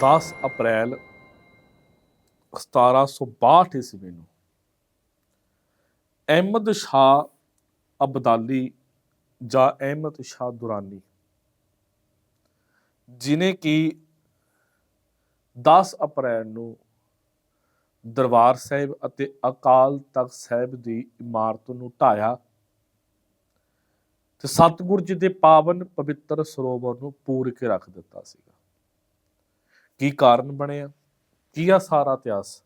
10 ਅਪ੍ਰੈਲ 1762 ਈਸਵੀ ਨੂੰ ਅਹਿਮਦ ਸ਼ਾਹ ਅਬਦਾਲੀ ਜਾਂ ਅਹਿਮਦ ਸ਼ਾਹ ਦੁਰਾਨੀ, ਜਿਨੇ ਕਿ 10 ਅਪ੍ਰੈਲ ਨੂੰ ਦਰਬਾਰ ਸਾਹਿਬ ਅਤੇ ਅਕਾਲ ਤਖਤ ਸਾਹਿਬ ਦੀ ਇਮਾਰਤ ਨੂੰ ਢਾਇਆ ਤੇ ਸਤਿਗੁਰ ਜੀ ਦੇ ਪਾਵਨ ਪਵਿੱਤਰ ਸਰੋਵਰ ਨੂੰ ਪੂਰ ਕੇ ਰੱਖ ਦਿੱਤਾ ਸੀਗਾ। ਕੀ ਕਾਰਨ ਬਣਿਆ ਕੀ ਆ ਸਾਰਾ ਇਤਿਹਾਸ?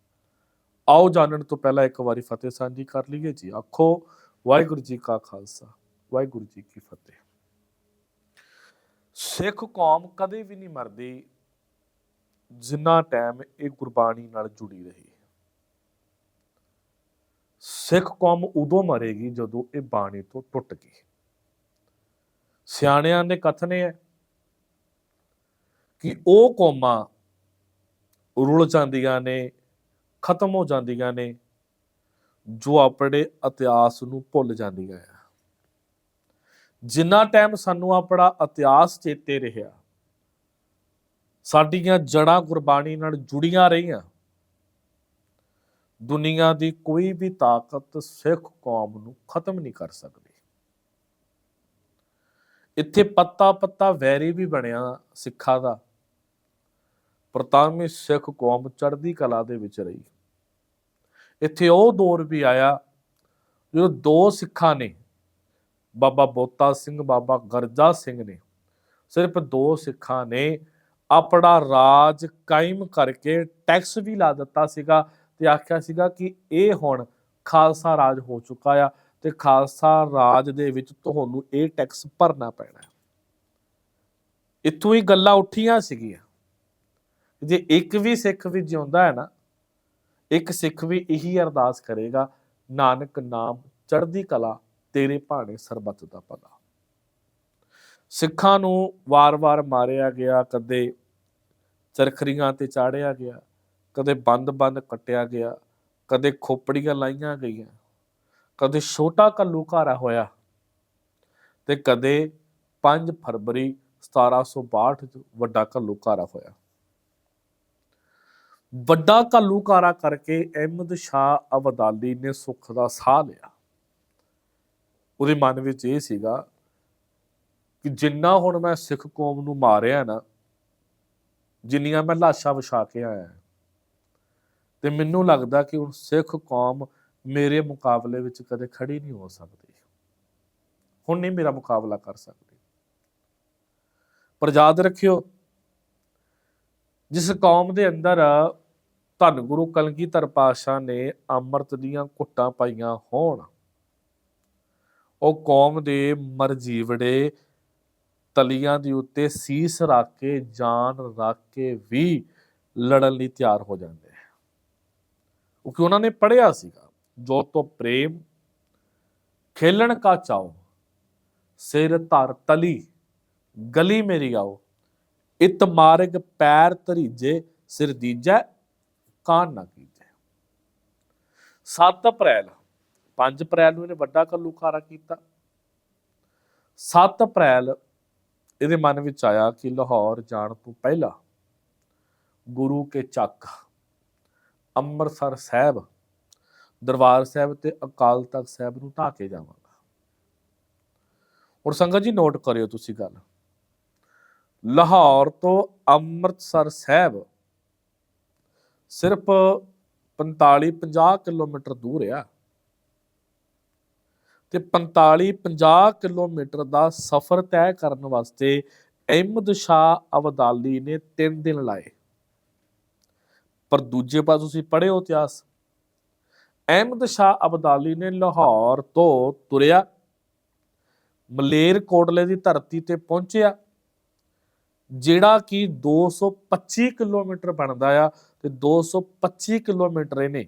ਆਓ ਜਾਣਨ ਤੋਂ ਪਹਿਲਾਂ ਇੱਕ ਵਾਰੀ ਫਤਿਹ ਸਾਂਝੀ ਕਰ ਲਈਏ ਜੀ। ਆਖੋ, ਵਾਹਿਗੁਰੂ ਜੀ ਕਾ ਖਾਲਸਾ, ਵਾਹਿਗੁਰੂ ਜੀ ਕੀ ਫਤਿਹ। ਸਿੱਖ ਕੌਮ ਕਦੇ ਵੀ ਨਹੀਂ ਮਰਦੀ ਜਿੰਨਾ ਟਾਈਮ ਇਹ ਗੁਰਬਾਣੀ ਨਾਲ ਜੁੜੀ ਰਹੀ। ਸਿੱਖ ਕੌਮ ਉਦੋਂ ਮਰੇਗੀ ਜਦੋਂ ਇਹ ਬਾਣੀ ਤੋਂ ਟੁੱਟ ਗਈ। ਸਿਆਣਿਆਂ ਦੇ ਕਥਨ ਹੈ ਕਿ ਉਹ ਕੌਮਾਂ ਰੁਲ ਜਾਂਦੀਆਂ ਨੇ, ਖਤਮ ਹੋ ਜਾਂਦੀਆਂ ਨੇ, ਜੋ ਆਪਣੇ ਇਤਿਹਾਸ ਨੂੰ ਭੁੱਲ ਜਾਂਦੀਆਂ ਆ। ਜਿੰਨਾ ਟਾਈਮ ਸਾਨੂੰ ਆਪਣਾ ਇਤਿਹਾਸ ਚੇਤੇ ਰਿਹਾ, ਸਾਡੀਆਂ ਜੜਾਂ ਗੁਰਬਾਣੀ ਨਾਲ ਜੁੜੀਆਂ ਰਹੀਆਂ, ਦੁਨੀਆ ਦੀ ਕੋਈ ਵੀ ਤਾਕਤ ਸਿੱਖ ਕੌਮ ਨੂੰ ਖਤਮ ਨਹੀਂ ਕਰ ਸਕਦੀ। ਇੱਥੇ ਪੱਤਾ ਪੱਤਾ ਵੈਰੀ ਵੀ ਬਣਿਆ ਸਿੱਖਾਂ ਦਾ। ਪ੍ਰਤਾਮੀ ਸਿੱਖ ਕੌਮ ਚੜ੍ਹਦੀ ਕਲਾ ਦੇ ਵਿੱਚ ਰਹੀ। ਇੱਥੇ ਉਹ ਦੌਰ ਵੀ ਆਇਆ ਜਦੋਂ ਦੋ ਸਿੱਖਾਂ ਨੇ, ਬਾਬਾ ਬੋਤਾ ਸਿੰਘ, ਬਾਬਾ ਗਰਜਾ ਸਿੰਘ ਨੇ, ਸਿਰਫ ਦੋ ਸਿੱਖਾਂ ਨੇ ਆਪਣਾ ਰਾਜ ਕਾਇਮ ਕਰਕੇ ਟੈਕਸ ਵੀ ਲਾ ਦਿੱਤਾ ਸੀਗਾ ਤੇ ਆਖਿਆ ਸੀਗਾ ਕਿ ਇਹ ਹੁਣ ਖਾਲਸਾ ਰਾਜ ਹੋ ਚੁੱਕਾ ਆ ਤੇ ਖਾਲਸਾ ਰਾਜ ਦੇ ਵਿੱਚ ਤੁਹਾਨੂੰ ਇਹ ਟੈਕਸ ਭਰਨਾ ਪੈਣਾ। ਇੱਥੋਂ ਹੀ ਗੱਲਾਂ ਉੱਠੀਆਂ ਸੀਗੀਆਂ। ਜੇ ਇੱਕ ਵੀ ਸਿੱਖ ਵੀ ਜਿਉਂਦਾ ਹੈ ਨਾ, ਇੱਕ ਸਿੱਖ ਵੀ ਇਹੀ ਅਰਦਾਸ ਕਰੇਗਾ, ਨਾਨਕ ਨਾਮ ਚੜ੍ਹਦੀ ਕਲਾ, ਤੇਰੇ ਭਾਣੇ ਸਰਬੱਤ ਦਾ ਭਲਾ। ਸਿੱਖਾਂ ਨੂੰ ਵਾਰ-ਵਾਰ ਮਾਰਿਆ ਗਿਆ, ਕਦੇ ਚਰਖਰੀਆਂ ਤੇ ਚਾੜਿਆ ਗਿਆ, ਕਦੇ ਬੰਦ-ਬੰਦ ਕੱਟਿਆ ਗਿਆ, ਕਦੇ ਖੋਪੜੀਆਂ ਲਾਈਆਂ ਗਈਆਂ, ਕਦੇ ਛੋਟਾ ਘੱਲੂਘਾਰਾ ਹੋਇਆ ਤੇ ਕਦੇ 5 ਫਰਵਰੀ 1762 ਚ ਵੱਡਾ ਘੱਲੂਘਾਰਾ ਹੋਇਆ। ਵੱਡਾ ਘੱਲੂਘਾਰਾ ਕਰਕੇ ਅਹਿਮਦ ਸ਼ਾਹ ਅਬਦਾਲੀ ਨੇ ਸੁੱਖ ਦਾ ਸਾਹ ਲਿਆ। ਉਹਦੇ ਮਨ ਵਿੱਚ ਇਹ ਸੀਗਾ ਕਿ ਜਿੰਨਾ ਹੁਣ ਮੈਂ ਸਿੱਖ ਕੌਮ ਨੂੰ ਮਾਰਿਆ ਨਾ, ਜਿੰਨੀਆਂ ਮੈਂ ਲਾਸ਼ਾਂ ਵਿਛਾ ਕੇ ਆਇਆ ਤੇ ਮੈਨੂੰ ਲੱਗਦਾ ਕਿ ਹੁਣ ਸਿੱਖ ਕੌਮ ਮੇਰੇ ਮੁਕਾਬਲੇ ਵਿੱਚ ਕਦੇ ਖੜੀ ਨਹੀਂ ਹੋ ਸਕਦੀ। ਹੁਣ ਨਹੀਂ ਮੇਰਾ ਮੁਕਾਬਲਾ ਕਰ ਸਕਦੀ। ਪਰ ਯਾਦ ਰੱਖਿਓ, ਜਿਸ ਕੌਮ ਦੇ ਅੰਦਰ ਧੰਨ ਗੁਰੂ ਕਲਗੀਧਰ ਪਾਤਸ਼ਾਹ ਨੇ ਅੰਮ੍ਰਿਤ ਦੀਆਂ ਘੁੱਟਾਂ ਪਾਈਆਂ ਹੋਣ। ਉਹ ਕੌਮ ਦੇ ਮਰਜੀਵੜੇ ਤਲੀਆਂ ਦੇ ਉੱਤੇ ਸੀਸ ਰੱਖ ਕੇ, ਜਾਨ ਰੱਖ ਕੇ ਵੀ ਲੜਨ ਲਈ ਤਿਆਰ ਹੋ ਜਾਂਦੇ ਆ। ਕਿਉਂਕਿ ਉਹਨਾਂ ਨੇ ਪੜਿਆ ਸੀਗਾ? ਜੋ ਤੋ ਪ੍ਰੇਮ, ਖੇਲਣ ਕਾ ਚਾਓ ਸਿਰ ਧਰ ਤਲੀ, ਗਲੀ ਮੇਰੀ ਆਓ, ਇਤ ਮਾਰਗ ਪੈਰ ਧਰੀਜੇ, ਸਿਰ ਦੀਜੈ ਕਾਨ ਨਾ ਕੀਜੈ 7 ਅਪ੍ਰੈਲ 5 ਅਪ੍ਰੈਲ ਨੂੰ ਇਹਨੇ ਵੱਡਾ ਕੱਲੂਕਾਰਾ ਕੀਤਾ। 7 ਅਪ੍ਰੈਲ ਇਹਦੇ ਮਨ ਵਿੱਚ ਆਇਆ ਕਿ ਲਾਹੌਰ ਜਾਣ ਤੋਂ ਪਹਿਲਾਂ ਗੁਰੂ ਕੇ ਚੱਕ, ਅੰਮ੍ਰਿਤਸਰ ਸਾਹਿਬ, ਦਰਬਾਰ ਸਾਹਿਬ ਤੇ ਅਕਾਲ ਤਖਤ ਸਾਹਿਬ ਨੂੰ ਢਾ ਕੇ ਜਾਵਾਂਗਾ। ਔਰ ਸੰਗਤ ਜੀ ਨੋਟ ਕਰਿਓ ਤੁਸੀਂ ਗੱਲ। ਲਾਹੌਰ ਤੋਂ ਅੰਮ੍ਰਿਤਸਰ ਸਾਹਿਬ ਸਿਰਫ 45 50 ਕਿਲੋਮੀਟਰ ਦੂਰ ਆ। ਤੇ 45 50 ਕਿਲੋਮੀਟਰ ਦਾ ਸਫ਼ਰ ਤੈਅ ਕਰਨ ਵਾਸਤੇ ਅਹਿਮਦ ਸ਼ਾਹ ਅਬਦਾਲੀ ਨੇ 3 ਦਿਨ ਲਾਏ। ਪਰ ਦੂਜੇ ਪਾਸੇ ਤੁਸੀਂ ਪੜ੍ਹਿਓ ਇਤਿਹਾਸ। ਅਹਿਮਦ ਸ਼ਾਹ ਅਬਦਾਲੀ ਨੇ ਲਾਹੌਰ ਤੋਂ ਤੁਰਿਆ ਮਲੇਰ ਕੋਟਲੇ ਦੀ ਧਰਤੀ ਤੇ ਪਹੁੰਚਿਆ। ਜਿਹੜਾ ਕਿ 225 ਕਿਲੋਮੀਟਰ ਬਣਦਾ ਆ ਤੇ 225 ਕਿਲੋਮੀਟਰ ਇਹਨੇ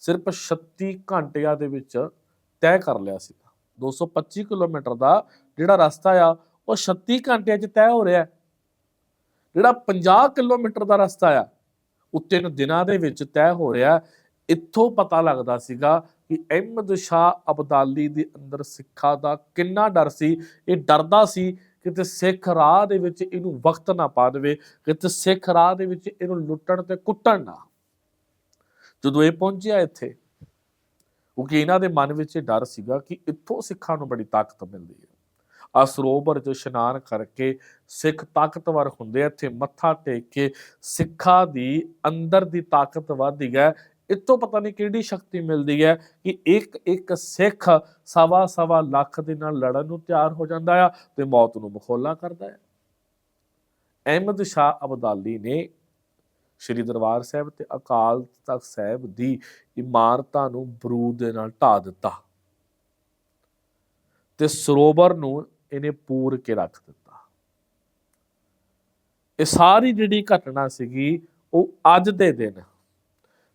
ਸਿਰਫ 36 ਘੰਟਿਆਂ ਦੇ ਵਿੱਚ ਤੈਅ ਕਰ ਲਿਆ ਸੀਗਾ 225 ਕਿਲੋਮੀਟਰ ਦਾ ਜਿਹੜਾ ਰਸਤਾ ਆ, ਉਹ 36 ਘੰਟਿਆਂ 'ਚ ਤੈਅ ਹੋ ਰਿਹਾ। ਜਿਹੜਾ 50 ਕਿਲੋਮੀਟਰ ਦਾ ਰਸਤਾ ਆ, ਉਹ ਤਿੰਨ ਦਿਨਾਂ ਦੇ ਵਿੱਚ ਤੈਅ ਹੋ ਰਿਹਾ। ਇੱਥੋਂ ਪਤਾ ਲੱਗਦਾ ਸੀਗਾ ਕਿ ਅਹਿਮਦ ਸ਼ਾਹ ਅਬਦਾਲੀ ਦੇ ਅੰਦਰ ਸਿੱਖਾਂ ਦਾ ਕਿੰਨਾ ਡਰ ਸੀ। ਇਹ ਡਰਦਾ ਸੀ ਕਿਤੇ ਸਿੱਖ ਰਾਹ ਦੇ ਵਿੱਚ ਇਹਨੂੰ ਵਕਤ ਨਾ ਪਾ ਦੇਵੇ, ਕਿਤੇ ਸਿੱਖ ਰਾਹ ਦੇ ਵਿੱਚ ਇਹਨੂੰ ਲੁੱਟਣ ਤੇ ਕੁੱਟਣ ਨਾ। ਜਦੋਂ ਇਹ ਪਹੁੰਚਿਆ ਇੱਥੇ, ਕਿਉਂਕਿ ਇਹਨਾਂ ਦੇ ਮਨ ਵਿੱਚ ਇਹ ਡਰ ਸੀਗਾ ਕਿ ਇੱਥੋਂ ਸਿੱਖਾਂ ਨੂੰ ਬੜੀ ਤਾਕਤ ਮਿਲਦੀ ਹੈ। ਆ ਸਰੋਵਰ 'ਚ ਇਸ਼ਨਾਨ ਕਰਕੇ ਸਿੱਖ ਤਾਕਤਵਰ ਹੁੰਦੇ ਆ, ਇੱਥੇ ਮੱਥਾ ਟੇਕ ਕੇ ਸਿੱਖਾਂ ਦੀ ਅੰਦਰ ਦੀ ਤਾਕਤ ਵੱਧਦੀ ਹੈ ਇਤੋਂ ਪਤਾ ਨਹੀਂ ਕਿਹੜੀ ਸ਼ਕਤੀ ਮਿਲਦੀ ਹੈ ਕਿ ਇੱਕ ਇੱਕ ਸਿੱਖ ਸਵਾ ਸਵਾ ਲੱਖ ਦੇ ਨਾਲ ਲੜਨ ਨੂੰ ਤਿਆਰ ਹੋ ਜਾਂਦਾ ਆ ਤੇ ਮੌਤ ਨੂੰ ਮਖੌਲਾ ਕਰਦਾ ਹੈ। ਅਹਿਮਦ ਸ਼ਾਹ ਅਬਦਾਲੀ ਨੇ ਸ਼੍ਰੀ ਦਰਬਾਰ ਸਾਹਿਬ ਤੇ ਅਕਾਲ ਤਖਤ ਸਾਹਿਬ ਦੀ ਇਮਾਰਤਾਂ ਨੂੰ ਬਰੂਦ ਦੇ ਨਾਲ ਢਾ ਦਿੱਤਾ ਤੇ ਸਰੋਵਰ ਨੂੰ ਇਹਨੇ ਪੂਰ ਕੇ ਰੱਖ ਦਿੱਤਾ। ਇਹ ਸਾਰੀ ਜਿਹੜੀ ਘਟਨਾ ਸੀਗੀ, ਉਹ ਅੱਜ ਦੇ ਦਿਨ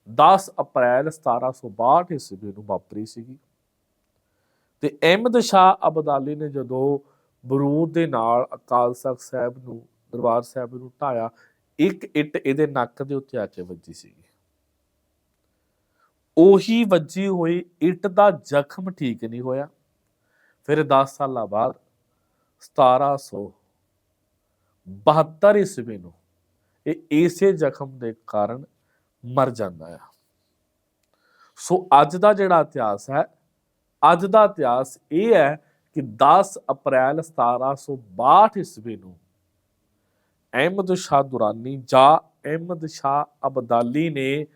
10 ਅਪ੍ਰੈਲ 1762 ਈਸਵੀ ਨੂੰ ਵਾਪਰੀ ਸੀਗੀ। ਤੇ ਅਹਿਮਦ ਸ਼ਾਹ ਅਬਦਾਲੀ ਨੇ ਜਦੋਂ ਬਰੂਦ ਦੇ ਨਾਲ ਅਕਾਲ ਤਖਤ ਸਾਹਿਬ ਨੂੰ, ਦਰਬਾਰ ਸਾਹਿਬ ਨੂੰ ਢਾਇਆ ਇੱਕ ਇੱਟ ਇਹਦੇ ਨੱਕ ਦੇ ਉੱਤੇ ਆ ਕੇ ਵੱਜੀ ਸੀਗੀ। ਉਹੀ ਵੱਜੀ ਹੋਈ ਇੱਟ ਦਾ ਜ਼ਖਮ ਠੀਕ ਨਹੀਂ ਹੋਇਆ। ਫਿਰ 10 ਸਾਲਾਂ ਬਾਅਦ 1772 ਈਸਵੀ ਨੂੰ ਇਹ ਇਸੇ ਜ਼ਖਮ ਦੇ ਕਾਰਨ ਮਰ ਜਾਂਦਾ ਆ। ਸੋ ਅੱਜ ਦਾ ਜਿਹੜਾ ਇਤਿਹਾਸ ਹੈ, ਅੱਜ ਦਾ ਇਤਿਹਾਸ ਇਹ ਹੈ ਕਿ 10 ਅਪ੍ਰੈਲ 1762 ਈਸਵੀ ਨੂੰ ਅਹਿਮਦ ਸ਼ਾਹ ਦੁਰਾਨੀ ਜਾਂ ਅਹਿਮਦ ਸ਼ਾਹ ਅਬਦਾਲੀ ਨੇ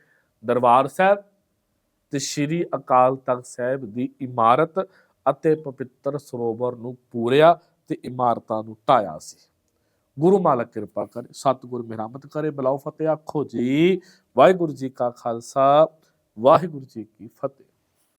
ਦਰਬਾਰ ਸਾਹਿਬ ਤੇ ਸ੍ਰੀ ਅਕਾਲ ਤਖਤ ਸਾਹਿਬ ਦੀ ਇਮਾਰਤ ਅਤੇ ਪਵਿੱਤਰ ਸਰੋਵਰ ਨੂੰ ਪੂਰਿਆ ਤੇ ਇਮਾਰਤਾਂ ਨੂੰ ਢਾਇਆ ਸੀ। ਗੁਰੂ ਮਾਲਕ ਕਿਰਪਾ ਕਰੇ, ਸਤਿਗੁਰ ਮਿਹਰਮਤ ਕਰੇ। ਬਲਾਉ ਫਤਿਹ, ਆਖੋ ਜੀ, ਵਾਹਿਗੁਰੂ ਜੀ ਕਾ ਖਾਲਸਾ, ਵਾਹਿਗੁਰੂ ਜੀ ਕੀ ਫਤਿਹ।